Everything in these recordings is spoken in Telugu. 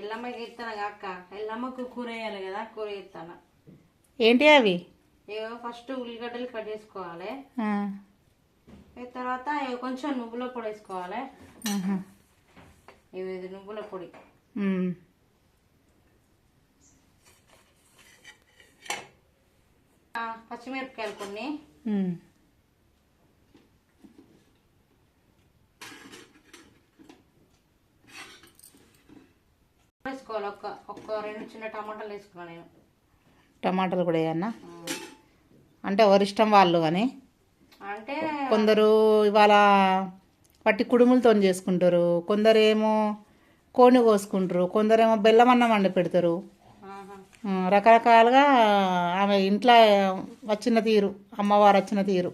ఎల్లమ్మకి ఎత్తాను అక్క ఎల్లమ్మకు కూర వేయాలి కదా కూర ఎత్తాను ఏంటి అవి? ఫస్ట్ ఉల్లిగడ్డలు కట్ చేసుకోవాలి. తర్వాత కొంచెం నువ్వుల పొడి వేసుకోవాలి. ఇవి నువ్వుల పొడి. పచ్చిమిరపకాయలు కొన్ని. వేసుకోవాలి. ఒక్క ఒక్క రెండు చిన్న టమాటాలు వేసుకున్నాను నేను. టమాటాలు కూడా వేయన్నా? అంటే ఎవరిష్టం వాళ్ళు కానీ? అంటే కొందరు ఇవాళ పట్టి కుడుములతో చేసుకుంటారు. కొందరు ఏమో కోడిని కోసుకుంటారు. కొందరేమో బెల్లం అన్నం వండి పెడతారు. రకరకాలుగా ఆమె ఇంట్లో వచ్చిన తీరు అమ్మవారు వచ్చిన తీరు.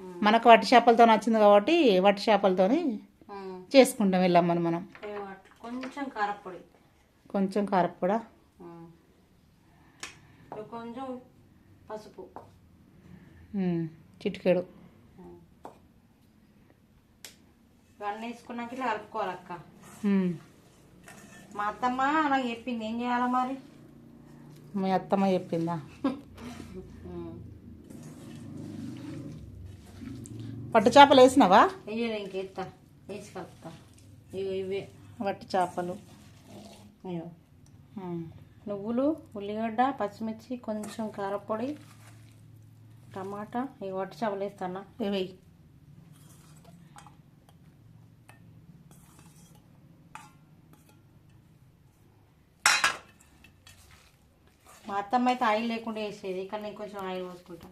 మనకు వట్టి చేపలతో వచ్చింది కాబట్టి వట్టి చేపలతోని. చేసుకుంటాం వెళ్ళమ్మని మనం. కొంచెం కారపొడి. కొంచెం. ఇవి కొంచెం పసుపు. చిటికెడు. ఇవన్నీ వేసుకున్నాక ఇట్లా కలుపుకోవాలి అక్క మా అత్తమ్మ నాకు చెప్పింది ఏం చేయాలి మరి? మీ అత్తమ్మ చెప్పిందా. పట్టు చేపలు వేసినావా? ఇంకెత్తా వేసి కలుపుతా. ఇవి ఇవే. వట్టి చేపలు. ఉమ్, నువ్వులు ఉల్లిగడ్డ పచ్చిమిర్చి కొంచెం కారపొడి టమాటా ఇవి వట్టి చేపలు వేస్తానా ఇవి మా అత్తమ్మ అయితే ఆయిల్ లేకుండా వేసేది కానీ నేను కొంచెం ఆయిల్ పోసుకుంటా.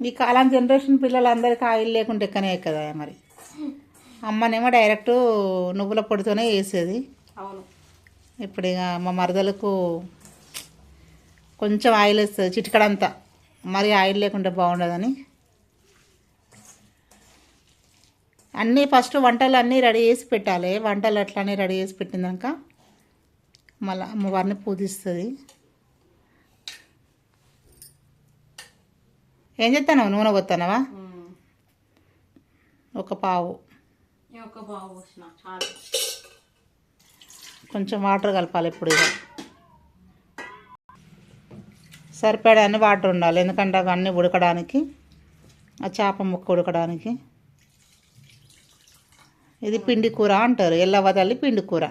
ఈ కాలం జనరేషన్ పిల్లలందరికీ ఆయిల్ లేకుంటే ఎక్కనే కదా మరి? అమ్మనేమో డైరెక్ట్ నువ్వుల పొడితోనే వేసేది అవును. ఇప్పుడు ఇక మా మరదలకు కొంచెం ఆయిల్ వేస్తుంది చిటికడంతా. మరి ఆయిల్ లేకుంటే బాగుండదని. అన్నీ ఫస్ట్ వంటలు అన్నీ రెడీ చేసి పెట్టాలి. వంటలు అట్లానే రెడీ చేసి పెట్టినాక మళ్ళీ అమ్మవారిని పూజిస్తుంది. ఏం చేస్తాను నూనె పోతానవా. ఒక పావు. బాగా పోసిన చాలు. కొంచెం వాటర్ కలపాలి ఇప్పుడు ఇక. సరిపడా అన్ని వాటర్ ఉండాలి ఎందుకంటే అవన్నీ ఉడకడానికి ఆ చేప ముక్క ఉడకడానికి. ఇది పిండి కూర అంటారు ఎల్లవ తల్లి పిండి కూర.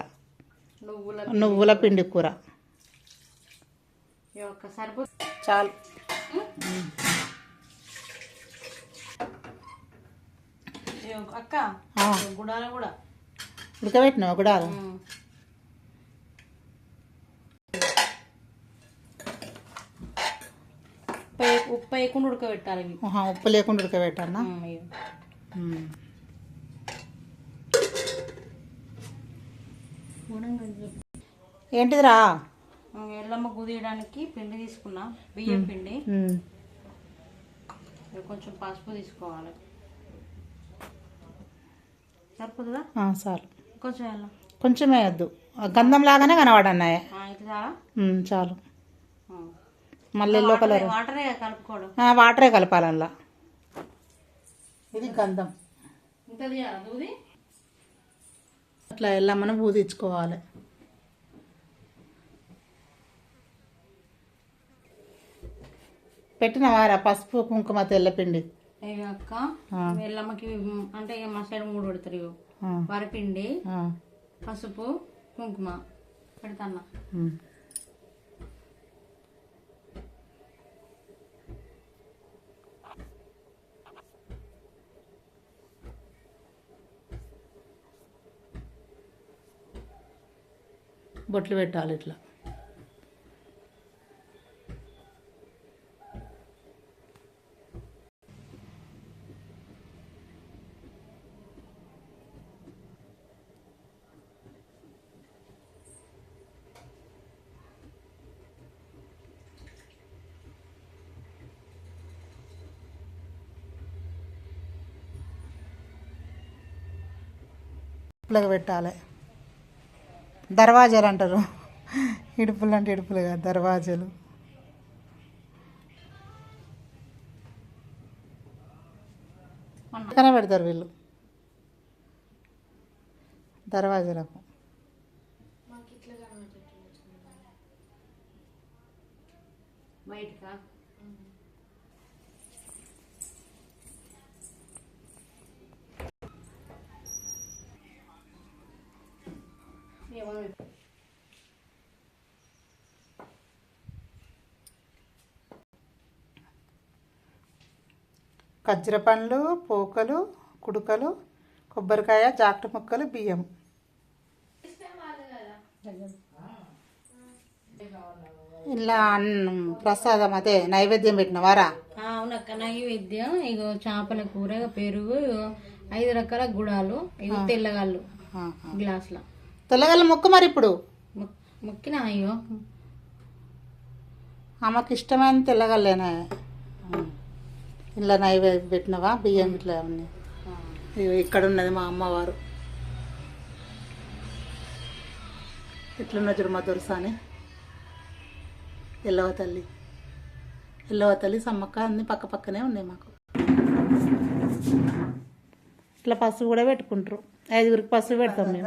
నువ్వుల పిండి. కూర. చాలు. అక్క గుడాలు కూడా. ఉడకబెట్టినావు కూడా ఉప్పు ఉప్పు వేయకుండా ఉడకబెట్టాలి ఇవి. ఉప్పు లేకుండా. ఉమ్. ఏంటిదిరా? ఎల్లమ్మ కుదియడానికి పిండి తీసుకున్నా బియ్యం పిండి. కొంచెం పసుపు తీసుకోవాలి. సరిపోతుందా? చాలు. కొంచెం వెళ్ళం కొంచెం వేయద్దు. గంధం లాగానే కనబడన్నాయి. చాలా. మళ్ళీ ఎల్లో కలర్. వాటరే- కలుపుకోవడం. ఆ, వాటరే కలపాలి అందులో. ఇది గంధం. అట్లా వెళ్ళమని పూజించుకోవాలి పెట్టినవారా పసుపు కుంకుమ తెల్లపిండి. ఇక అక్క. ఎల్లమ్మకి అంటే ఇక మా సైడ్ మూడు పెడతారు వరపిండి పసుపు కుంకుమ. పెడతాన్నా. బొట్లు పెట్టాలి ఇట్లా. పెట్టాలి. దర్వాజాలు అంటారు. ఇడుపులు అంటే ఇడుపులు కాదు దర్వాజాలు. పక్కన పెడతారు వీళ్ళు దర్వాజలకు బయటకా? ఖజ్జర పండ్లు పోకలు కుడుకలు కొబ్బరికాయ జాకెట్ ముక్కలు బియ్యం. ఇలా అన్నం ప్రసాదం అదే నైవేద్యం పెట్టిన వారా? ఆ, అవునక్క నైవేద్యం ఇగో చేపల కూర పెరుగు ఐదు రకాల గుడాలు ఇగో తెల్లగాళ్ళు గ్లాసుల. తెల్లగల్ల మొక్క మరి ఇప్పుడు? మొక్కిన అయ్యో ఆమెకు ఇష్టమైన తెల్లగల్లేనా ఇలా నైవేద్యం పెట్టినవా? బియ్యం ఇట్లా ఇగో ఇక్కడ ఉన్నది మా అమ్మవారు. ఎట్లున్న చూడు మా దొరసాని? ఎల్లవ తల్లి. ఎల్లవ తల్లి సమ్మక్క అన్ని పక్క పక్కనే ఉన్నాయి మాకు. ఇట్లా పసుపు కూడా పెట్టుకుంటారు. ఐదుగురికి పసుపు పెడతాం మేము.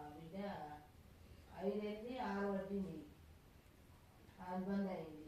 ఐదు ఐదైంది ఆరు పట్టింది ఆరు బంద్ అయింది